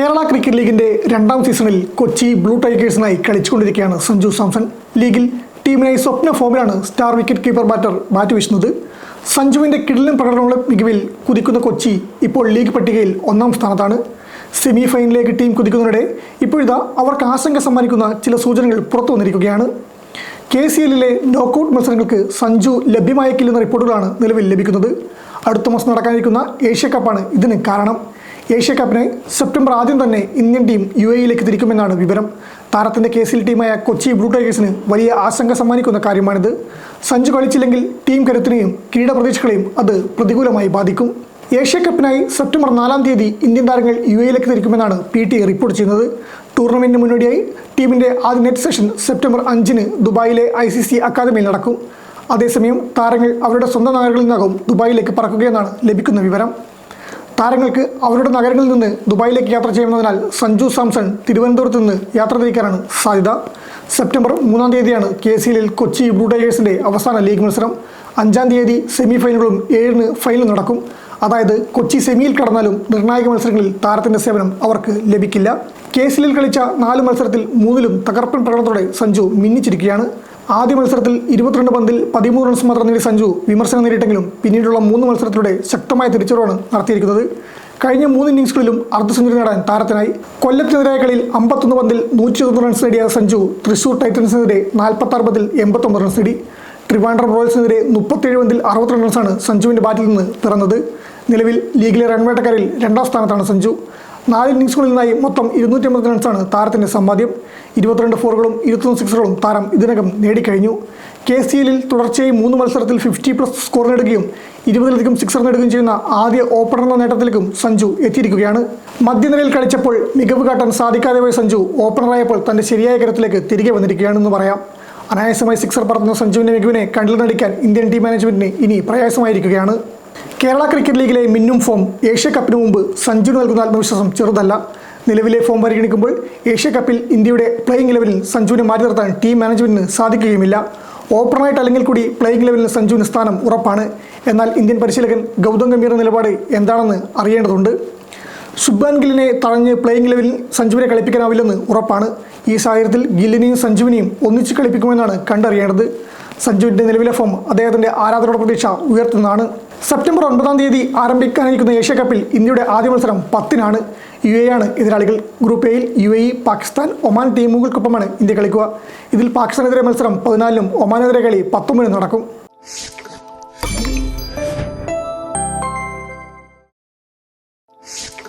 Kerala cricket ലീഗിന്റെ രണ്ടാം സീസണിൽ കൊച്ചി ബ്ലൂ ടൈഗേഴ്സിനായി കളിച്ചുകൊണ്ടിരിക്കുകയാണ് സഞ്ജു സാംസൺ. ലീഗിൽ ടീമിനായി സ്വപ്ന ഫോമിലാണ് star wicket keeper batter bat വീശുന്നത്. സഞ്ജുവിന്റെ കിടിലൻ പ്രകടനങ്ങളുടെ മികവിൽ കുതിക്കുന്ന കൊച്ചി ഇപ്പോൾ ലീഗ് പട്ടികയിൽ ഒന്നാം സ്ഥാനത്താണ്. സെമി ഫൈനലിലേക്ക് ടീം കുതിക്കുന്നതിനിടെ ഇപ്പോഴിതാ അവർക്ക് ആശങ്ക സമ്മാനിക്കുന്ന ചില സൂചനകൾ പുറത്തു വന്നിരിക്കുകയാണ്. കെ സി എല്ലിലെ നോക്കൌട്ട് മത്സരങ്ങൾക്ക് സഞ്ജു ലഭ്യമായേക്കില്ലെന്ന റിപ്പോർട്ടുകളാണ് നിലവിൽ ലഭിക്കുന്നത്. അടുത്ത മാസം നടക്കാനിരിക്കുന്ന ഏഷ്യ കപ്പാണ് ഇതിന് കാരണം. ഏഷ്യ കപ്പിനെ സെപ്റ്റംബർ ആദ്യം തന്നെ ഇന്ത്യൻ ടീം യു എയിലേക്ക് തിരിക്കുമെന്നാണ് വിവരം. താരത്തിന്റെ കേസിൽ ടീമായ കൊച്ചി ബ്ലൂ ടൈഗേഴ്സിന് വലിയ ആശങ്ക സമ്മാനിക്കുന്ന കാര്യമാണിത്. സഞ്ജു കളിച്ചില്ലെങ്കിൽ ടീം കരുത്തിനെയും കിരീട പ്രതീക്ഷകളെയും അത് പ്രതികൂലമായി ബാധിക്കും. ഏഷ്യ കപ്പിനായി സെപ്റ്റംബർ നാലാം തീയതി ഇന്ത്യൻ താരങ്ങൾ യു എയിലേക്ക് തിരിക്കുമെന്നാണ് പി ടി റിപ്പോർട്ട് ചെയ്യുന്നത്. ടൂർണമെന്റിന് മുന്നോടിയായി ടീമിന്റെ ആദ്യ നെറ്റ് സെഷൻ സെപ്റ്റംബർ അഞ്ചിന് ദുബായിലെ ഐ സി സി അക്കാദമിയിൽ നടക്കും. അതേസമയം താരങ്ങൾ അവരുടെ സ്വന്തം നഗരങ്ങളിൽ നിന്നാകും ദുബായിലേക്ക് പറക്കുകയെന്നാണ് ലഭിക്കുന്ന വിവരം. താരങ്ങൾക്ക് അവരുടെ നഗരങ്ങളിൽ നിന്ന് ദുബായിലേക്ക് യാത്ര ചെയ്യുന്നതിനാൽ സഞ്ജു സാംസൺ തിരുവനന്തപുരത്ത് നിന്ന് യാത്ര തിരിക്കാനാണ് സാധ്യത. സെപ്റ്റംബർ മൂന്നാം തീയതിയാണ് കെ സി എല്ലിൽ കൊച്ചി ബ്ലൂ ടൈഗേഴ്സിന്റെ അവസാന ലീഗ് മത്സരം. അഞ്ചാം തീയതി സെമി ഫൈനലുകളും ഏഴിന് ഫൈനലും നടക്കും. അതായത് കൊച്ചി സെമിയിൽ കടന്നാലും നിർണായക മത്സരങ്ങളിൽ താരത്തിന്റെ സേവനം അവർക്ക് ലഭിക്കില്ല. കെ സി എല്ലിൽ കളിച്ച നാല് മത്സരത്തിൽ മൂന്നിലും തകർപ്പൻ പ്രകടനത്തോടെ സഞ്ജു മിന്നിച്ചിരിക്കുകയാണ്. ആദ്യ മത്സരത്തിൽ ഇരുപത്തിരണ്ട് പന്തിൽ പതിമൂന്ന് റൺസ് മാത്രം നേടി സഞ്ജു വിമർശനം നേരിട്ടെങ്കിലും പിന്നീടുള്ള മൂന്ന് മത്സരത്തിലൂടെ ശക്തമായ തിരിച്ചറിവാണ് നടത്തിയിരിക്കുന്നത്. കഴിഞ്ഞ മൂന്ന് ഇന്നിംഗ്സുകളിലും അർദ്ധ സെഞ്ചുറി നേടാൻ താരത്തിനായി കൊല്ലത്തിനെതിരായ കളിയിൽ അമ്പത്തൊന്ന് പന്തിൽ നൂറ്റി ഒന്ന് റൺസ് നേടിയ സഞ്ജു തൃശൂർ ടൈറ്റൻസിനെതിരെ നാൽപ്പത്തി ആറ് പന്തിൽ എൺപത്തൊമ്പത് റൺസ് നേടി. ട്രിവാൻഡ്രം റോയൽസിനെതിരെ മുപ്പത്തേഴ് പന്തിൽ അറുപത്തിരണ്ട് റൺസാണ് സഞ്ജുവിന്റെ ബാറ്റിൽ നിന്ന് പിറന്നത്. നിലവിൽ ലീഗിലെ റൺവേട്ടക്കാരിൽ രണ്ടാം സ്ഥാനത്താണ് സഞ്ജു. നാല് ഇന്നിങ്സുകളിൽ നിന്നായി മൊത്തം അമ്പത്തി റൺസാണ് താരത്തിന്റെ സമ്പാദ്യം. ഇരുപത്തിരണ്ട് ഫോറുകളും ഇരുപത്തൊന്ന് സിക്സറുകളും താരം ഇതിനകം നേടിക്കഴിഞ്ഞു. കെ സി എല്ലിൽ തുടർച്ചയായി മൂന്ന് മത്സരത്തിൽ ഫിഫ്റ്റി പ്ലസ് സ്കോർ നേടുകയും ഇരുപതിലധികം സിക്സർ നേടുകയും ചെയ്യുന്ന ആദ്യ ഓപ്പണർ എന്ന നേട്ടത്തിലേക്കും സഞ്ജു എത്തിയിരിക്കുകയാണ്. മധ്യനിരയിൽ കളിച്ചപ്പോൾ മികവ് കാട്ടാൻ സാധിക്കാതെ പോയ സഞ്ജു ഓപ്പണറായപ്പോൾ തന്റെ ശരിയായ കരത്തിലേക്ക് തിരികെ വന്നിരിക്കുകയാണെന്ന് പറയാം. അനായാസമായി സിക്സർ പറത്തുന്ന സഞ്ജുവിന്റെ മികവിനെ കണ്ടിൽ നടിക്കാൻ ഇന്ത്യൻ ടീം മാനേജ്മെന്റിന് ഇനി പ്രയാസമായിരിക്കുകയാണ്. കേരള ക്രിക്കറ്റ് ലീഗിലെ മിന്നും ഫോം ഏഷ്യ കപ്പിന് മുമ്പ് സഞ്ജു നൽകുന്ന ആത്മവിശ്വാസം ചെറുതല്ല. നിലവിലെ ഫോം പരിഗണിക്കുമ്പോൾ ഏഷ്യ കപ്പിൽ ഇന്ത്യയുടെ പ്ലേയിങ് ലെവലിൽ സഞ്ജുവിനെ മാറ്റി നിർത്താൻ ടീം മാനേജ്മെന്റിന് സാധിക്കുകയുമില്ല. ഓപ്പണറായിട്ട് അല്ലെങ്കിൽ കൂടി പ്ലേയിങ് ലെവലിൽ സഞ്ജുവിന് സ്ഥാനം ഉറപ്പാണ്. എന്നാൽ ഇന്ത്യൻ പരിശീലകൻ ഗൗതം ഗംഭീറിന്റെ നിലപാട് എന്താണെന്ന് അറിയേണ്ടതുണ്ട്. ശുഭാൻ ഗില്ലിനെ തഴഞ്ഞ് പ്ലേയിങ് ലെവലിൽ സഞ്ജുവിനെ കളിപ്പിക്കാനാവില്ലെന്ന് ഉറപ്പാണ്. ഈ സാഹചര്യത്തിൽ ഗില്ലിനെയും സഞ്ജുവിനെയും ഒന്നിച്ച് കളിപ്പിക്കുമെന്നാണ് കണ്ടറിയേണ്ടത്. സഞ്ജുവിന്റെ നിലവിലെ ഫോം അദ്ദേഹത്തിന്റെ ആരാധകരുടെ പ്രതീക്ഷ ഉയർത്തുന്നതാണ്. സെപ്റ്റംബർ ഒൻപതാം തീയതി ആരംഭിക്കാനിരിക്കുന്ന ഏഷ്യ കപ്പിൽ ഇന്ത്യയുടെ ആദ്യ മത്സരം പത്തിനാണ്. യു എ ആണ് എതിരാളികൾ ഗ്രൂപ്പ് എയിൽ യു എ പാകിസ്ഥാൻ ഒമാൻ ടീമുകൾക്കൊപ്പമാണ് ഇന്ത്യ കളിക്കുക. ഇതിൽ പാകിസ്ഥാനെതിരെ മത്സരം പതിനാലിനും ഒമാനെതിരെ കളി പത്തൊമ്പതിനും നടക്കും. you